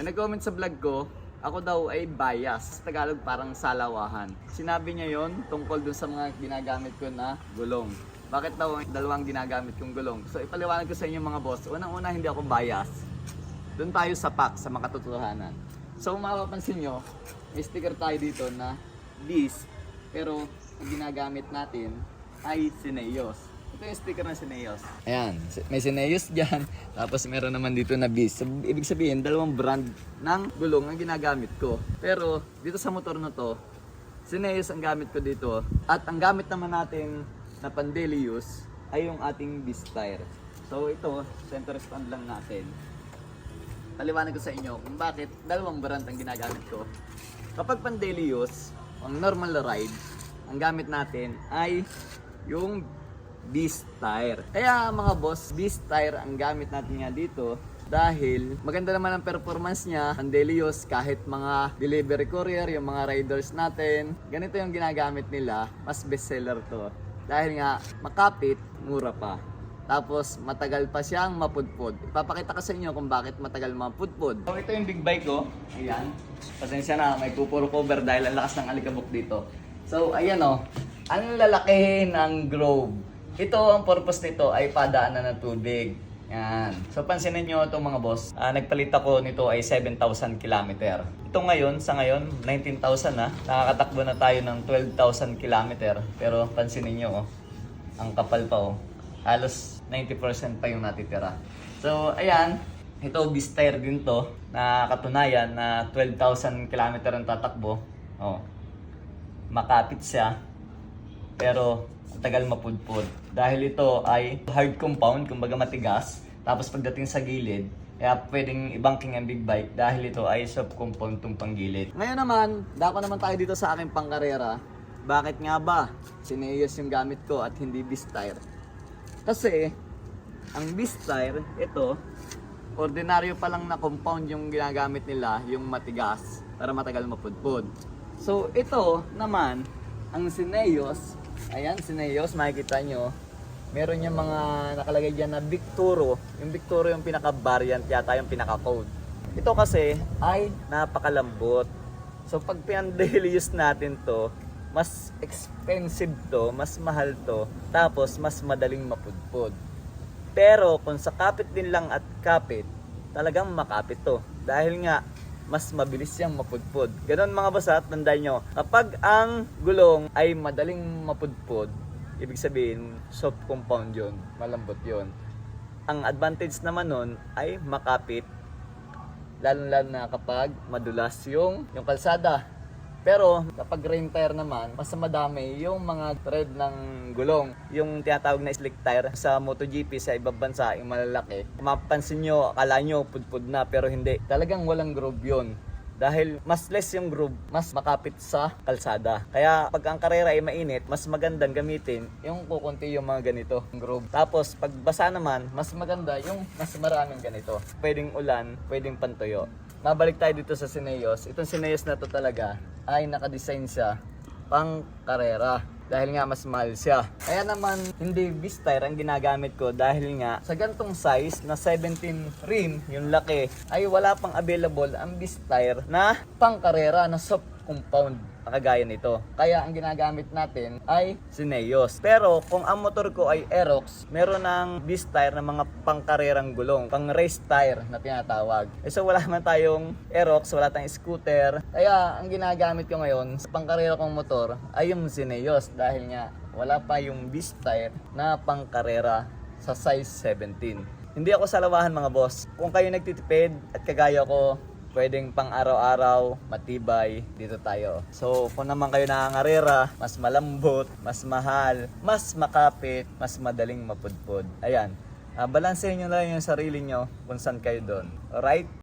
May nag-comment sa vlog ko, ako daw ay bias. Sa Tagalog parang salawahan. Sinabi niya yon tungkol dun sa mga ginagamit ko na gulong. Bakit daw dalawang ginagamit kong gulong? So ipaliwanag ko sa inyo mga boss. Unang-una hindi ako bias. Doon tayo sa pack, sa makatotohanan. So mapapansin nyo, may sticker tayo dito na this. Pero ang ginagamit natin ay Sineos. Ito yung sticker ng Sineos. Ayan, may Sineos dyan. Tapos meron naman dito na. So, ibig sabihin, dalawang brand ng gulong ang ginagamit ko. Pero dito sa motor na to, Sineos ang gamit ko dito. At ang gamit naman natin na pan daily use ay yung ating Bis tire. So ito, center stand lang natin paliwanag ko sa inyo kung bakit dalawang brand ang ginagamit ko. Kapag pan daily use, ang normal ride, ang gamit natin ay yung Beast tire. Kaya mga boss, Beast tire ang gamit natin nga dito dahil maganda naman ang performance niya ang use kahit mga delivery courier, yung mga riders natin. Ganito yung ginagamit nila, mas bestseller to. Dahil nga makapit, mura pa. Tapos matagal pa siyang mapudpud. Ipapakita ko sa inyo kung bakit matagal mapudpud. So ito yung big bike ko. Ayan. Pasensya na, may pupuro cover dahil ang lakas ng alikabok dito. So ayan o. Ang lalaki ng Grove. Ito ang purpose nito ay padaanan ng tubig. Yan. So pansinin nyo itong mga boss. Ah, nagpalit ako nito ay 7,000 km. Ito ngayon, sa ngayon, 19,000 na. Nakakatakbo na tayo ng 12,000 km. Pero pansinin nyo oh. Ang kapal pa oh halos 90% pa yung natitira. So, ayan, ito Bistair din to na katunayan na 12,000 km ang tatakbo. Oh. Makapit siya pero tagal mapudpud. Dahil ito ay hard compound, kumbaga matigas. Tapos pagdating sa gilid, kaya pwedeng ibangking ang big bike dahil ito ay soft compound tong panggilid. Ngayon naman, dako naman tayo dito sa aking pangkarera. Bakit nga ba? Sineos yung gamit ko at hindi Bistair. Kasi, ang Beast ito, ordinaryo pa lang na compound yung ginagamit nila, yung matigas, para matagal mapudpud. So, ito naman, ang Sineos, ayan, Sineos, makikita nyo, meron yung mga nakalagay dyan na Victoro. Yung Victoro yung pinaka-variant yata, yung pinaka-code. Ito kasi ay napakalambot. So, pag pinang-daily use natin to, mas expensive to, mas mahal to, tapos mas madaling mapudpud. Pero kung sa kapit din lang at kapit, talagang makapit to. Dahil nga, mas mabilis siyang mapudpud. Ganon mga basa, tandaan nyo, kapag ang gulong ay madaling mapudpud, ibig sabihin, soft compound yun, malambot yun. Ang advantage naman nun ay makapit, lalo-lalo na kapag madulas yung, yung kalsada. Pero kapag rain tire naman, mas madami yung mga thread ng gulong. Yung tinatawag na slick tire sa MotoGP sa ibang bansa, yung malalaki. Mapapansin nyo, akala nyo pudpud na pero hindi. Talagang walang groove yun. Dahil mas less yung groove, mas makapit sa kalsada. Kaya pag ang karera ay mainit, mas magandang gamitin yung kukunti yung mga ganito, yung groove. Tapos pag basa naman, mas maganda yung mas maraming ganito. Pwedeng ulan, pwedeng pantuyo. Mabalik tayo dito sa Sineos. Itong Sineos na to talaga ay nakadesign siya pang karera dahil nga mas mahal siya. Kaya naman hindi Beast tire ang ginagamit ko dahil nga sa gantong size na 17 rim, yung laki, ay wala pang available ang Beast tire na pang karera na soft compound kagaya nito. Kaya ang ginagamit natin ay Sineos. Pero kung ang motor ko ay Aerox, meron ng Beast tire na mga pangkarerang gulong, pang race tire na tinatawag. Eh so wala man tayong Aerox, wala tayong scooter. Kaya ang ginagamit ko ngayon sa pangkarera kong motor ay yung Sineos dahil nga wala pa yung Beast tire na pangkarera sa size 17. Hindi ako salawahan mga boss. Kung kayo nagtitipid at kagaya ko, pwedeng pang araw-araw, matibay, dito tayo. So, kung naman kayo nangangarera, mas malambot, mas mahal, mas makapit, mas madaling mapudpud. Ayan. Uh, balansehin nyo lang yung sarili nyo kung saan kayo doon. Alright?